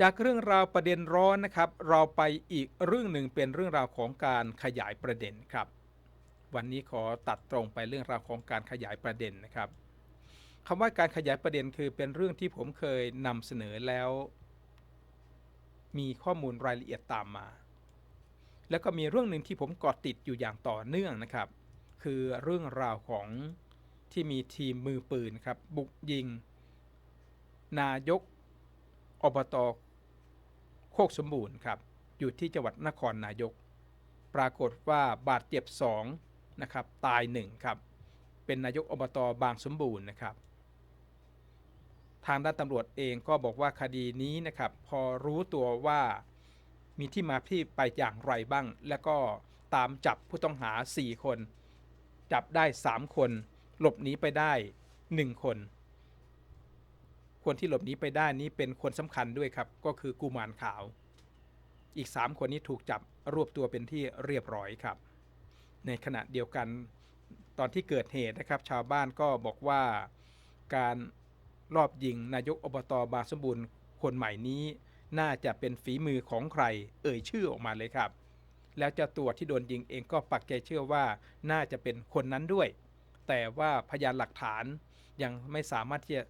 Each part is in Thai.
จากเรื่องราวประเด็นร้อนนะครับ เราไปอีกเรื่องหนึ่งเป็นเรื่องราวของการขยายประเด็นครับ วันนี้ขอตัดตรงไปเรื่องราวของการขยายประเด็นนะครับคำว่าการขยายประเด็นคือเป็นเรื่องที่ผมเคยนำเสนอแล้ว มีข้อมูลรายละเอียดตามมา แล้วก็มีเรื่องหนึ่งที่ผมกาะติดอยู่อย่างต่อเนื่องนะครับ คือเรื่องราวของที่มีทีมมือปืนครับบุกยิง นายกอบต โคกสมบูรณ์ครับอยู่ที่จังหวัดนครนายก ปรากฏว่าบาดเจ็บ2นะครับตาย1ครับเป็นนายกอบตบางสมบูรณ์นะครับ ทางด้านตำรวจเองก็บอกว่าคดีนี้นะครับ พอรู้ตัวว่ามีที่มาที่ไปอย่างไรบ้าง แล้วก็ตามจับผู้ต้องหา 4 คน จับได้ 3 คน หลบหนีไปได้ 1 คน คนที่หลบหนีไปได้นี้เป็นคนสำคัญด้วยครับ ก็คือกุมารขาว อีก 3 คนนี้ถูกจับรวบตัวเป็นที่เรียบร้อยครับ ในขณะเดียวกันตอนที่เกิดเหตุนะครับ ชาวบ้านก็บอกว่าการรอบยิงนายกอบตบางสมบูรณ์คนใหม่นี้ น่าจะเป็นฝีมือของใคร เอ่ยชื่อออกมาเลยครับ แล้วเจ้าตัวที่โดนยิงเองก็ปักใจเชื่อว่าน่าจะเป็นคนนั้นด้วย แต่ว่าพยานหลักฐานยังไม่สามารถที่จะ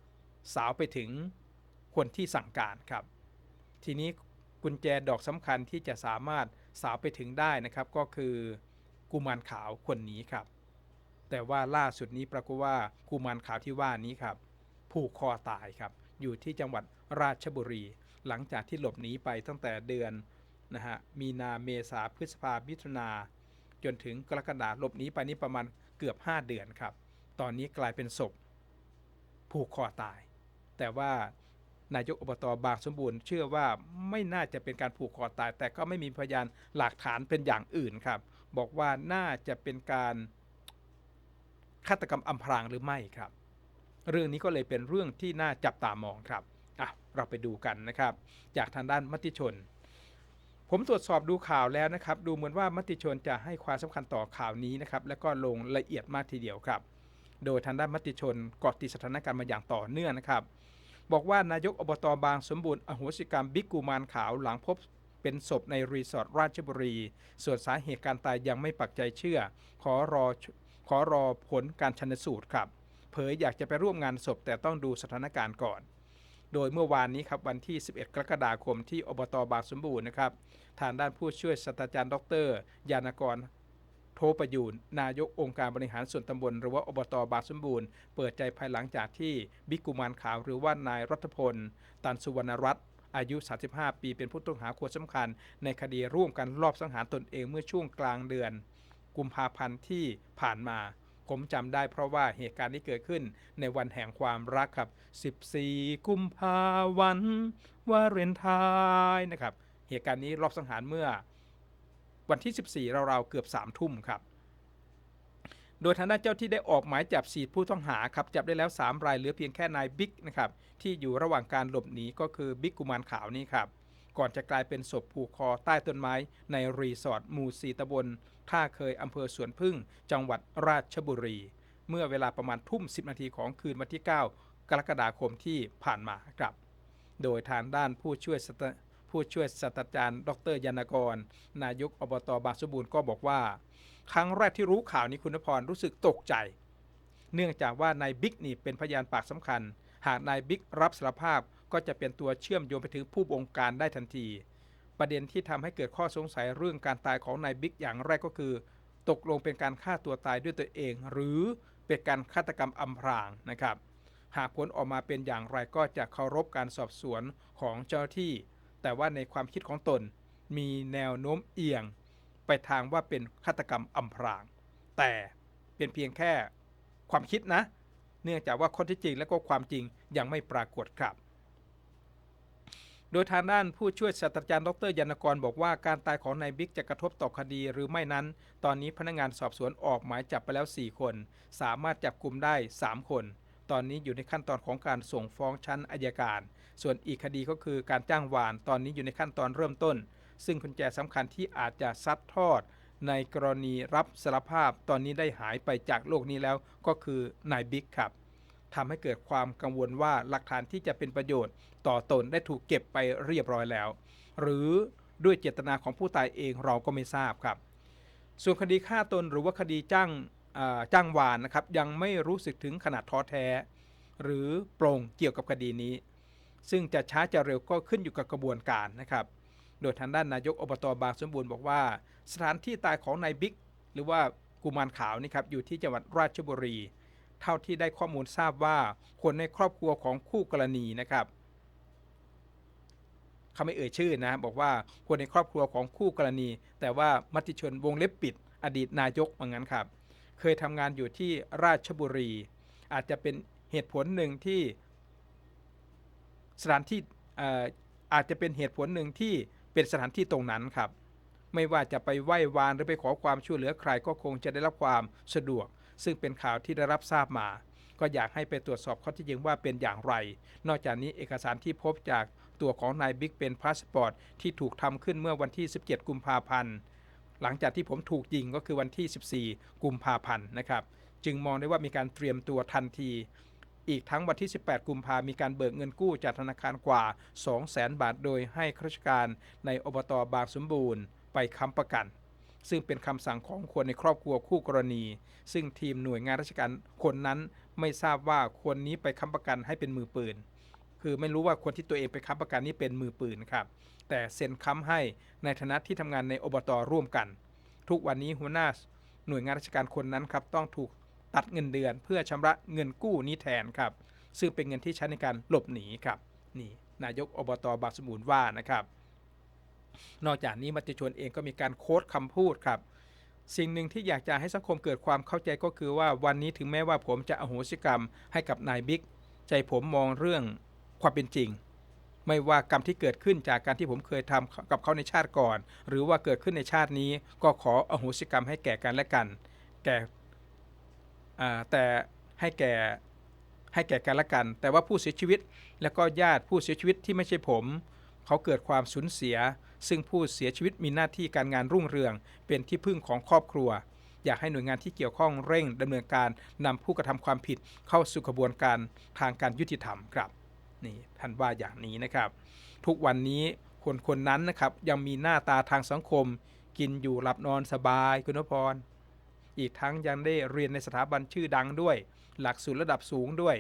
สาวไปถึงคนที่สั่งการครับ ทีนี้กุญแจดอกสำคัญที่จะสามารถสาวไปถึงได้นะครับ ก็คือกุมารขาวคนนี้ครับ แต่ว่าล่าสุดนี้ปรากฏว่ากุมารขาวที่ว่านี้ครับ ผูกคอตายครับ อยู่ที่จังหวัดราชบุรี หลังจากที่หลบหนีไปตั้งแต่เดือนนะฮะมีนาเมษาพฤษภามิถุนาจนถึงกรกฎาหลบหนีไปนี่ประมาณเกือบ 5 เดือนครับ ตอนนี้กลายเป็นศพผูกคอตาย แต่ว่านายกอบตบางสมบูรณ์ เชื่อว่าไม่น่าจะเป็นการผูกคอตาย แต่ก็ไม่มีพยานหลักฐานเป็นอย่างอื่นครับ บอกว่าน่าจะเป็นการฆาตกรรมอำพรางหรือไม่ครับ เรื่องนี้ก็เลยเป็นเรื่องที่น่าจับตามองครับอะเราไปดูกันนะครับ จากทางด้านมติชน ผมตรวจสอบดูข่าวแล้วนะครับ ดูเหมือนว่ามติชนจะให้ความสำคัญต่อข่าวนี้นะครับและก็ลงละเอียดมากทีเดียวครับ โดยทางด้านมติชนเกาะติดสถานการณ์มาอย่างต่อเนื่องนะครับ บอกว่านายกอบตบางสมบูรณ์อโหสิกรรมบิ๊กกูมารขาวหลังพบเป็นศพในรีสอร์ทราชบุรี ส่วนสาเหตุการตายยังไม่ปักใจเชื่อ ขอรอขอรอผลการชันสูตรครับ เผยอยากจะไปร่วมงานศพแต่ต้องดูสถานการณ์ก่อน โดยเมื่อวานนี้ครับวันที่ 11 กรกฎาคมที่อบตบางสมบูรณ์นะครับ ทางด้านผู้ช่วยศาสตราจารย์ ดร ยานกร โทประยูนนายกองค์การบริหารส่วนตำบลหรือว่าอบตบางสมบูรณ์ เปิดใจภายหลังจากที่บิ๊กกุมารขาวหรือว่านายรัฐพล ตันสุวรรณรัตน์อายุ 35 ปี เป็นผู้ต้องหาคนสำคัญ ในคดีร่วมกันรอบสังหารตนเองเมื่อช่วงกลางเดือน กุมภาพันธ์ที่ผ่านมา ผมจำได้เพราะว่าเหตุการณ์ที่เกิดขึ้นในวันแห่งความรักครับ 14 กุมภาวันวาเลนไทน์นะครับ เหตุการณ์นี้รอบสังหารเมื่อ วันที่ 14 ราวๆเกือบ3ทุ่มครับโดยทางด้านเจ้าที่ได้ออกหมายจับ4ผู้ต้องหาครับจับได้แล้ว 3 รายเหลือเพียงแค่นายบิ๊กนะครับที่อยู่ระหว่างการหลบหนีก็คือบิ๊กกุมารขาวนี่ครับก่อนจะกลายเป็นศพผูกคอใต้ต้นไม้ในรีสอร์ทหมู่สีตำบลท่าเคยอำเภอสวนพึ่ง จังหวัดราชบุรี เมื่อเวลาประมาณทุ่ม 10 นาทีของคืนวันที่ 9 กรกฎาคมที่ผ่านมาครับ โดยทางด้านผู้ช่วยศาส ผู้ช่วยศาสตราจารย์ ดรยานกร นายกอบตบางสมบูรณ์ก็บอกว่า ครั้งแรกที่รู้ข่าวนี้คุณพรรู้สึกตกใจ เนื่องจากว่านายบิ๊กนี่เป็นพยานปากสำคัญ หากนายบิ๊กรับสารภาพก็จะเป็นตัวเชื่อมโยงไปถึงผู้บงการได้ทันที ประเด็นที่ทำให้เกิดข้อสงสัยเรื่องการตายของนายบิ๊กอย่างแรกก็คือ ตกลงเป็นการฆ่าตัวตายด้วยตัวเอง หรือเป็นการฆาตกรรมอำพรางนะครับหากผลออกมาเป็นอย่างไรก็จะเคารพการสอบสวนของเจ้าที่ แต่ว่าในความคิดของตน มีแนวโน้มเอียง ไปทางว่าเป็นฆาตกรรมอำพราง แต่เป็นเพียงแค่ความคิดนะ เนื่องจากว่าข้อท็จจริงและก็ความจริงยังไม่ปรากฏครับ โดยทางด้านผู้ช่วยศาสตราจารย์ดรยานกรบอกว่าการตายของนายบิ๊กจะกระทบต่อคดีหรือไม่นั้น ตอนนี้พนักงานสอบสวนออกหมายจับไปแล้ว 4 คน สามารถจับกลุ่มได้ 3 คน ตอนนี้อยู่ในขั้นตอนของการส่งฟ้องชั้นอายการ ส่วนอีกคดีก็คือการจ้างวาน ตอนนี้อยู่ในขั้นตอนเริ่มต้น ซึ่งกุญแจสำคัญที่อาจจะซัดทอด ในกรณีรับสารภาพตอนนี้ได้หายไปจากโลกนี้แล้วก็คือนายบิ๊กครับทำให้เกิดความกังวลว่าหลักฐานที่จะเป็นประโยชน์ ต่อตนได้ถูกเก็บไปเรียบร้อยแล้ว หรือด้วยเจตนาของผู้ตายเองเราก็ไม่ทราบครับ ส่วนคดีฆ่าตนหรือว่าคดีจ้าง จ้างวานนะครับยังไม่รู้สึกถึงขนาดท้อแท้ หรือโปร่งเกี่ยวกับคดีนี้ ซึ่งจะช้าจะเร็วก็ขึ้นอยู่กับกระบวนการนะครับ โดยทางด้านนายกอบตบางสมบูรณ์บอกว่า สถานที่ตายของนายบิ๊กหรือว่ากุมารขาวนี่ครับอยู่ที่จังหวัดราชบุรี เท่าที่ได้ข้อมูลทราบว่าคนในครอบครัวของคู่กรณีนะครับเขาไม่เอ่ยชื่อนะบอกว่าคนในครอบครัวของคู่กรณี แต่ว่ามติชนวงเล็บปิด อดีตนายกว่างั้นครับ เคยทำงานอยู่ที่ราชบุรี อาจจะเป็นเหตุผลหนึ่งที่สถานที่อาจจะเป็นเหตุผลหนึ่งที่เป็นสถานที่ตรงนั้นครับ ไม่ว่าจะไปไหว้วานหรือไปขอความช่วยเหลือใครก็คงจะได้รับความสะดวก ซึ่งเป็นข่าวที่ได้รับทราบมา ก็อยากให้ไปตรวจสอบข้อที่จริงว่าเป็นอย่างไร นอกจากนี้เอกสารที่พบจากตัวของนายบิ๊กเป็นพาสปอร์ตที่ถูกทำขึ้นเมื่อวันที่ 17 กุมภาพันธ์ หลังจากที่ผมถูกยิงก็คือวันที่ 14 กุมภาพันธ์นะครับ จึงมองได้ว่ามีการเตรียมตัวทันที อีกทั้งวันที่ 18 กุมภามีการเบิกเงินกู้จากธนาคารกว่า 200,000 บาท โดยให้ข้าราชการในอบตบางสมบูรณ์ ไปค้ำประกัน ซึ่งเป็นคำสั่งของคนในครอบครัวคู่กรณี ซึ่งทีมหน่วยงานราชการคนนั้นไม่ทราบว่าคนนี้ไปค้ำประกันให้เป็นมือปืน คือไม่รู้ว่าคนที่ตัวเองไปค้ำประกันนี้เป็นมือปืนครับ แต่เซ็นค้ำให้ในฐานะที่ทำงานในอบตร่วมกัน ทุกวันนี้หัวหน้าหน่วยงานราชการคนนั้นครับต้องถูกตัดเงินเดือน เพื่อชำระเงินกู้นี้แทนครับ ซึ่งเป็นเงินที่ใช้ในการหลบหนีครับนี่นายกอบตบางสมุนว่านะครับ นอกจากนี้มติชนเองก็มีการโค้ดคำพูดครับ สิ่งหนึ่งที่อยากจะให้สังคมเกิดความเข้าใจก็คือว่าวันนี้ถึงแม้ว่าผมจะอโหสิกรรมให้กับนายบิ๊กใจผมมองเรื่อง ความเป็นจริง ไม่ว่ากรรมที่เกิดขึ้นจากการที่ผมเคยทำกับเขาในชาติก่อน หรือว่าเกิดขึ้นในชาตินี้ ก็ขออโหสิกรรมให้แก่กันและกัน แก่แต่ให้แก่ให้แก่กันและกัน แต่ว่าผู้เสียชีวิต และก็ญาติผู้เสียชีวิตที่ไม่ใช่ผม เขาเกิดความสูญเสีย ซึ่งผู้เสียชีวิตมีหน้าที่การงานรุ่งเรือง เป็นที่พึ่งของครอบครัว อยากให้หน่วยงานที่เกี่ยวข้องเร่งดำเนินการนำผู้กระทำความผิดเข้าสู่กระบวนการทางการยุติธรรมครับ นี่ท่านว่าอย่างนี้นะครับ ทุกวันนี้คนคนนั้นนะครับยังมีหน้าตาทางสังคม กินอยู่หลับนอนสบายคุณพร อีกทั้งยังได้เรียนในสถาบันชื่อดังด้วย หลักสูตรระดับสูงด้วย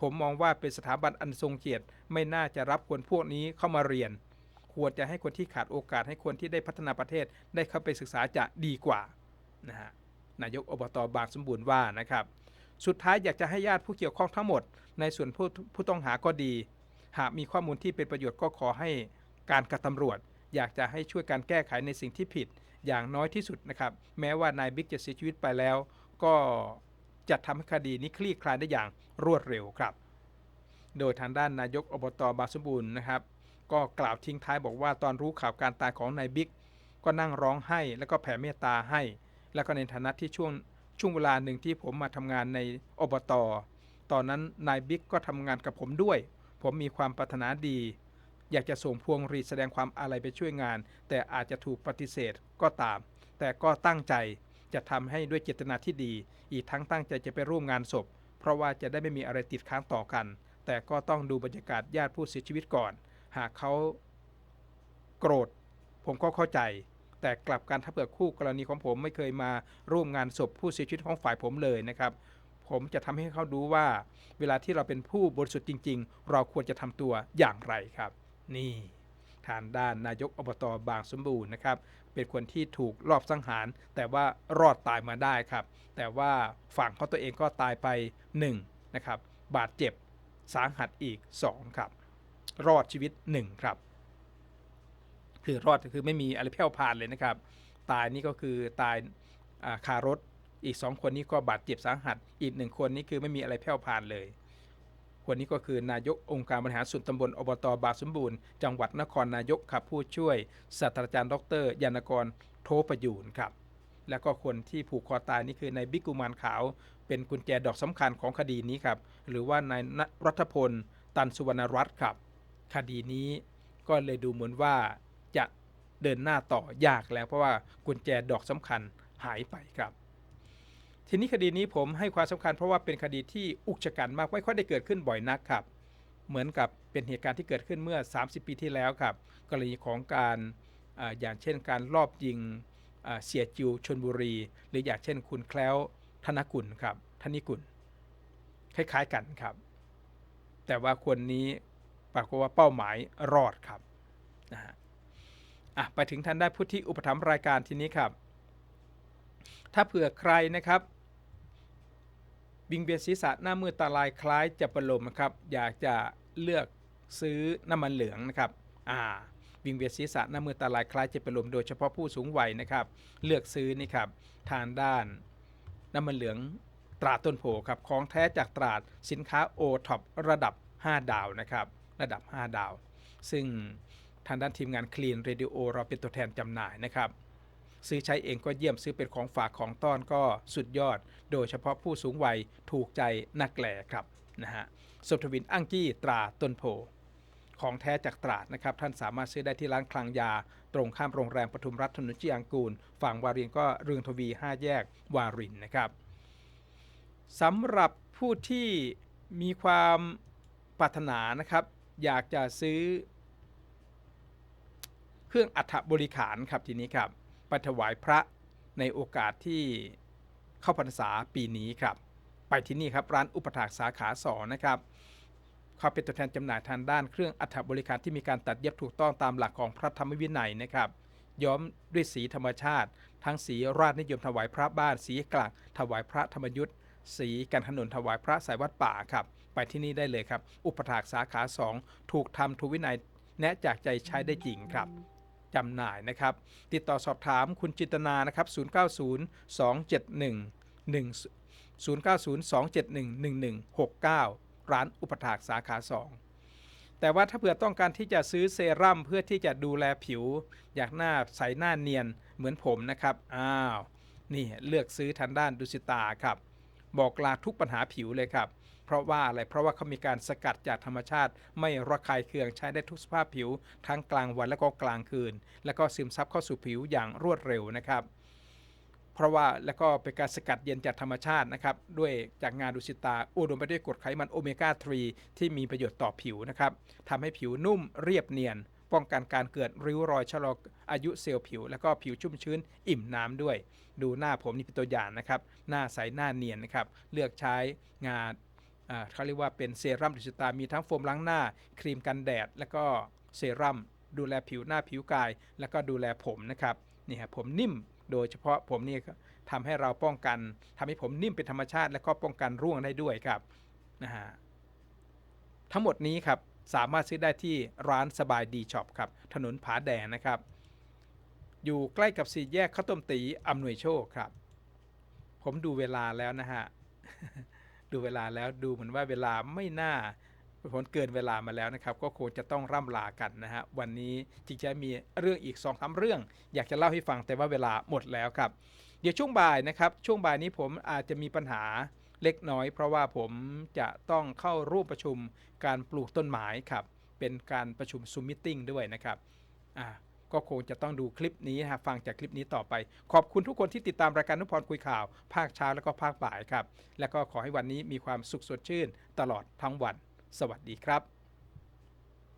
ผมมองว่าเป็นสถาบันอันทรงเกียรติไม่น่าจะรับคนพวกนี้เข้ามาเรียน ควรจะให้คนที่ขาดโอกาสให้คนที่ได้พัฒนาประเทศได้เข้าไปศึกษาจะดีกว่านะฮะนายกอบตบางสมบูรณ์ว่านะครับ สุดท้ายอยากจะให้ญาติผู้เกี่ยวข้องทั้งหมด ในส่วนผู้ผู้ต้องหาก็ดี หากมีข้อมูลที่เป็นประโยชน์ก็ขอให้การกับตำรวจ อยากจะให้ช่วยการแก้ไขในสิ่งที่ผิดอย่างน้อยที่สุดนะครับ แม้ว่านายบิ๊กจะเสียชีวิตไปแล้ว ก็จะทำให้คดีนี้คลี่คลายได้อย่างรวดเร็วครับ โดยทางด้านนายกอบตบางสมบูรณ์นะครับ ก็กล่าวทิ้งท้ายบอกว่าตอนรู้ข่าวการตายของนายบิ๊กก็นั่งร้องไห้แล้วก็แผ่เมตตาให้ แล้วก็ในฐานะที่ช่วงช่วงเวลาหนึ่งที่ผมมาทำงานในอบต ตอนนั้นนายบิ๊กก็ทำงานกับผมด้วย ผมมีความปรารถนาดี อยากจะส่งพวงหรีดแสดงความอาลัยไปช่วยงาน แต่อาจจะถูกปฏิเสธก็ตาม แต่ก็ตั้งใจจะทำให้ด้วยเจตนาที่ดี อีกทั้งตั้งใจจะไปร่วมงานศพ เพราะว่าจะได้ไม่มีอะไรติดค้างต่อกัน แต่ก็ต้องดูบรรยากาศญาติผู้เสียชีวิตก่อน หากเขาโกรธ ผมก็เข้าใจ แต่กลับกันถ้าเผื่อคู่กรณีของผมไม่เคยมาร่วมงานศพผู้เสียชีวิตของฝ่ายผมเลยนะครับ มจะทำให้เขาดูว่า เวลาที่เราเป็นผู้บริสุทธิ์จริง ๆ เราควรจะทำตัวอย่างไรครับ นี่ทางด้านนายกอบตบางสมบูรณ์นะครับ เป็นคนที่ถูกลอบสังหาร แต่ว่ารอดตายมาได้ครับ แต่ว่าฝั่งเขาตัวเองก็ตายไป1นะครับ บาดเจ็บสาหัสอีก 2 ครับ รอดชีวิต 1 ครับ คือรอดคือไม่มีอะไรแผ่วพลานเลยนะครับ ตายนี่ก็คือตายคารถ อีก2คนนี้ก็บาดเจ็บสาหัส อีกหนึ่งคนนี้คือไม่มีอะไรแผ่วพลานเลย คนนี้ก็คือนายกองค์การบริหารส่วนตำบลอบตบาสมบูรณ์ จังหวัดนครนายกครับผู้ช่วยศาสตราจารย์ดรยานกรโทประยูนครับ แล้วก็คนที่ผูกคอตายนี่คือนายบิ๊กกุมารขาว เป็นกุญแจดอกสำคัญของคดีนี้ครับ หรือว่านายรัฐพล ตันสุวรรณรัตน์ครับ คดีนี้ก็เลยดูเหมือนว่าจะเดินหน้าต่อยากแล้วเพราะว่ากุญแจดอกสำคัญหายไปครับ ทีนี้คดีนี้ผมให้ความสำคัญเพราะว่าเป็นคดีที่อุกชะกันมากไม่ค่อยได้เกิดขึ้นบ่อยนักครับ เหมือนกับเป็นเหตุการณ์ที่เกิดขึ้นเมื่อ 30 ปีที่แล้วครับกรณีของการออย่างเช่นการลอบยิงเสียจิวชนบุรี หรืออย่างเช่นคุณแคล้วธนกุลครับธนิกุลคล้ายๆกันครับ แต่ว่าคนนี้ปรากฏว่าเป้าหมายรอดครับนะฮะอะไปถึงท่านได้ผู้ที่อุปถัมภ์รายการทีนี้ครับ ถ้าเผื่อใครนะครับ วิงเวียนศีรษะหน้ามืดตาลายคล้ายจะประลมนะครับ อยากจะเลือกซื้อน้ำมันเหลืองนะครับอ่าวิงเวียนศีรษะหน้ามืดตาลายคล้ายจะประลมโดยเฉพาะผู้สูงวัยนะครับ เลือกซื้อนี่ครับทางด้านน้ำมันเหลืองตราต้นโพครับของแท้จากตราดสินค้าโอท็อประดับ 5 ดาวนะครับ ระดับ 5 ดาว ซึ่งทางด้านทีมงานคลีนเรดิโอเราเป็นตัวแทนจำหน่ายนะครับ ซื้อใช้เองก็เยี่ยมซื้อเป็นของฝากของต้อนก็สุดยอด โดยเฉพาะผู้สูงวัยถูกใจนักแหล่ครับนะฮะสมทวินอั้งกี้ตราต้นโพของแท้จากตราดนะครับ ท่านสามารถซื้อได้ที่ร้านคลังยา ตรงข้ามโรงแรมปทุมรัฐถนนจียงกูล ฝั่งวารินก็เรืองทวี 5 แยกวารินนะครับสำหรับผู้ที่มีความปรารถนานะครับ อยากจะซื้อ เครื่องอัฐบริขารครับทีนี้ครับ ไปถวายพระในโอกาสที่เข้าพรรษาปีนี้ครับ ไปที่นี่ครับร้านอุปถากสาขาสองนะครับเขาเป็นตัวแทนจำหน่ายทางด้านเครื่องอัฐบริการที่มีการตัดเย็บถูกต้องตามหลักของพระธรรมวินัยนะครับ ย้อมด้วยสีธรรมชาติ ทั้งสีราชนิยมถวายพระบ้าน สีกลางถวายพระธรรมยุทธ์สีกันถนนถวายพระสายวัดป่าครับ ไปที่นี่ได้เลยครับ อุปถากสาขา 2 ถูกทำถูกวินัย แนะจากใจใช้ได้จริงครับ จำหน่ายนะครับ ติดต่อสอบถามคุณจิตนานะครับ 090 271 0902711169 ร้านอุปถากสาขา 2 แต่ว่าถ้าเผื่อต้องการที่จะซื้อเซรั่มเพื่อที่จะดูแลผิว อยากหน้าใสหน้าเนียนเหมือนผมนะครับ อ้าว นี่เลือกซื้อทางด้านดุสิตาครับ บอกลาทุกปัญหาผิวเลยครับ เพราะว่าอะไรเพราะว่าเขามีการสกัดจากธรรมชาติ ไม่ระคายเคืองใช้ได้ทุกสภาพผิว ทั้งกลางวันและก็กลางคืน แล้วก็ซึมซับเข้าสู่ผิวอย่างรวดเร็วนะครับเพราะว่าแล้วก็เป็นการสกัดเย็นจากธรรมชาตินะครับ ด้วยจากงานดุสิตา อุดมไปด้วยกรดไขมันโอเมก้า 3 ที่มีประโยชน์ต่อผิวนะครับทำให้ผิวนุ่มเรียบเนียน ป้องกันการเกิดริ้วรอยชะลออายุเซลล์ผิว แล้วก็ผิวชุ่มชื้นอิ่มน้ำด้วย ดูหน้าผมนี่เป็นตัวอย่างนะครับ หน้าใสหน้าเนียนนะครับ เลือกใช้งาน เขาเรียกว่าเป็นเซรั่มดุสิตามีทั้งโฟมล้างหน้า ครีมกันแดด แล้วก็เซรั่มดูแลผิวหน้าผิวกาย แล้วก็ดูแลผมนะครับนี่ครับผมนิ่มโดยเฉพาะผมนี่ทำให้เราป้องกันทำให้ผมนิ่มเป็นธรรมชาติ แล้วก็ป้องกันร่วงได้ด้วยครับนะฮะทั้งหมดนี้ครับสามารถซื้อได้ที่ร้านสบายดีช็อปครับถนนผาแดงนะครับ อยู่ใกล้กับสี่แยกข้าวต้มตีอำนวยโชคครับ ผมดูเวลาแล้วนะฮะ ดูเวลาแล้วดูเหมือนว่าเวลาไม่น่าผลเกินเวลามาแล้วนะครับ ก็คงจะต้องร่ำลากันนะฮะวันนี้จริงๆมีเรื่องอีก2อสาเรื่อง อยากจะเล่าให้ฟังแต่ว่าเวลาหมดแล้วครับ เดี๋ยวช่วงบ่ายนะครับ ช่วงบ่ายนี้ผมอาจจะมีปัญหาเล็กน้อย เพราะว่าผมจะต้องเข้าร่วมประชุมการปลูกต้นไม้ครับเป็นการประชุมซูมมิทติ้งด้วยนะครับอ่า ก็คงจะต้องดูคลิปนี้นะฮะฟังจากคลิปนี้ต่อไป ขอบคุณทุกคนที่ติดตามรายการนุพรคุยข่าว ภาคเช้าแล้วก็ภาคบ่ายครับ แล้วก็ขอให้วันนี้มีความสุขสดชื่น ตลอดทั้งวัน สวัสดีครับ